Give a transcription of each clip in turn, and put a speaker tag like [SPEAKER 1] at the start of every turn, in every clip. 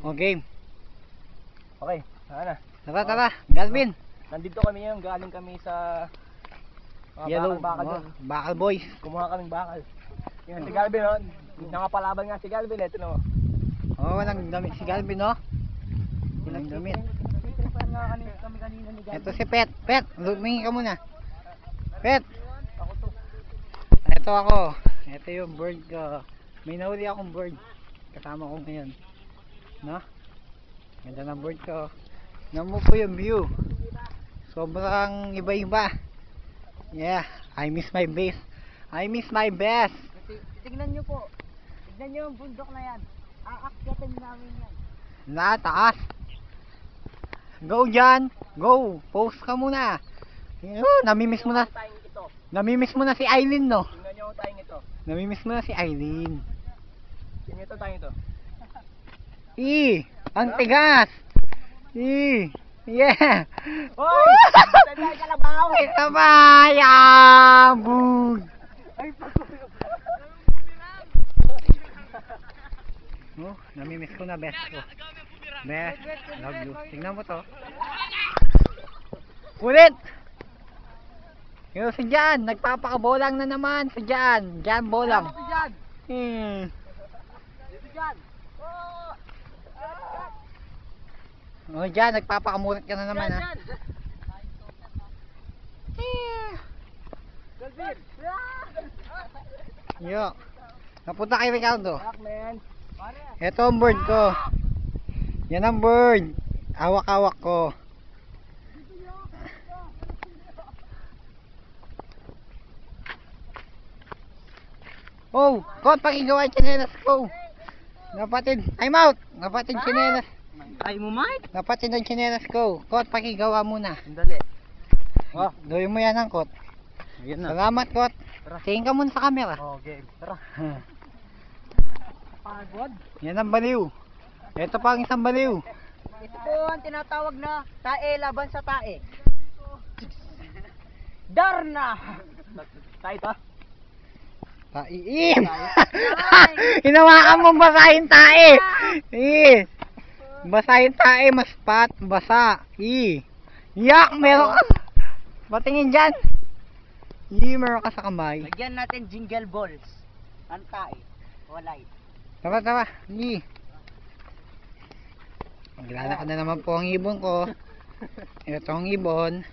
[SPEAKER 1] O game.
[SPEAKER 2] Okay, sana.
[SPEAKER 1] Tara, tara. Galvin.
[SPEAKER 2] Nandito kami ngayon, galing kami sa mga
[SPEAKER 1] Yellow.
[SPEAKER 2] bakal, bakal
[SPEAKER 1] oh,
[SPEAKER 2] doon.
[SPEAKER 1] bakal boys.
[SPEAKER 2] Kumuha kaming bakal. Yan si Galvin, no? Nakapalaban nga si Galvin, eto no.
[SPEAKER 1] Oh, walang damit si Galvin, no? Damit.
[SPEAKER 2] Kami kanina ni
[SPEAKER 1] Ito si Pet. Pet, lumingi ka muna. Pet. Ito ako. Ito yung bird ko. May nahuli akong bird. Kasama ko ngayon. No? Ganda ng bird ko. Namo po yung view. Sobrang iba-iba. Yeah, I miss my best. I miss my best.
[SPEAKER 2] Tignan nyo po. Tignan nyo yung bundok na yan. Aakyatin namin yan.
[SPEAKER 1] Na, taas. Go dyan. Go. Post ka muna. Oh, namimiss mo na. Namimiss mo na si Eileen, no?
[SPEAKER 2] Tingnan nyo tayong ito.
[SPEAKER 1] Namimiss mo na si Eileen.
[SPEAKER 2] Tingnan ito tayong ito.
[SPEAKER 1] I, ang tigas. I, yeah.
[SPEAKER 2] Hoy! Tanda ka labaw!
[SPEAKER 1] Ay, tabayabog.
[SPEAKER 2] Ay,
[SPEAKER 1] Oh, namimiss ko na best ko. Best, love you. Tingnan mo to. Ulit! Yung si Jan, nagpapakabolang na naman si Jan. Jan bolang.
[SPEAKER 2] Ito dyan!
[SPEAKER 1] Hmm.
[SPEAKER 2] Ito dyan! Oh!
[SPEAKER 1] Oh, Jan, nagpapakamulat ka na naman ha.
[SPEAKER 2] Dyan, dyan! Galvin!
[SPEAKER 1] Yo. Napunta kay Ricardo. Ito ang bird ko. Yan ang bird. Awak-awak ko. Oh, kot pakigawa chinelas ko. Napatid. Time out. Napatid chinelas.
[SPEAKER 2] Ay mo, Mike?
[SPEAKER 1] Napatid ang chinelas ko. Kot pakigawa muna.
[SPEAKER 2] Sandali.
[SPEAKER 1] Oh, gawin mo yan ang kot.
[SPEAKER 2] Ayan
[SPEAKER 1] Salamat kot. Tingin ka muna sa camera.
[SPEAKER 2] Oh, game. Tara. Pagod?
[SPEAKER 1] Yan ang baliw. Ito pa ang isang baliw.
[SPEAKER 2] Ito po ang tinatawag na tae laban sa tae. Darna! Tayo to?
[SPEAKER 1] Taiim! Hinawakan mo basahin tae! Eh! Basahin tae, mas pat, basa. I! Yak! Meron ka! Patingin dyan! I, meron ka sa kamay.
[SPEAKER 2] Lagyan natin jingle balls. Ang tae. Walay.
[SPEAKER 1] Tara, tara. I! Maglalakad na naman po ang ibon ko. Ito ang ibon.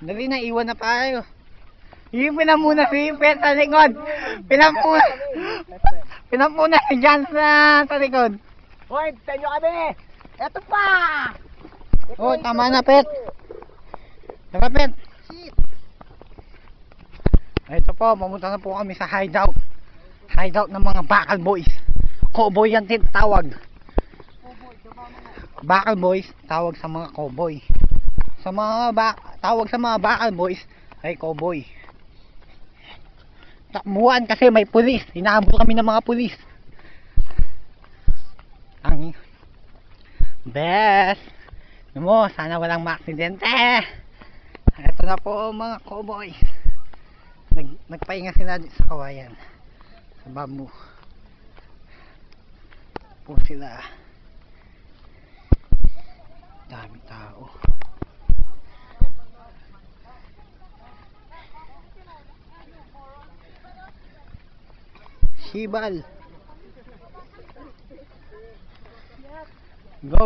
[SPEAKER 1] Dali na, iwan na tayo. I, pinamuna si Pet sa likod. Pinamuna. Pinamuna si Jan sa, sa likod.
[SPEAKER 2] Hoy, tanyo kami! Eto pa! Ito,
[SPEAKER 1] Oh, tama na. Pet. Tara, Pet. Ito po, mamunta na po kami sa hideout. Hideout ng mga bakal boys. Cowboy yan tawag. Bakal boys, tawag sa mga cowboy. Sa mga ba tawag sa mga bakal boys ay cowboy. Takbuhan kasi may pulis. Inaabot kami ng mga pulis. Ang best. Alam mo, sana walang maaksidente. Ito na po mga cowboy. Nag, nagpahinga sila sa kawayan. Sa bamboo. Po sila. Dami tao. Sibal. Go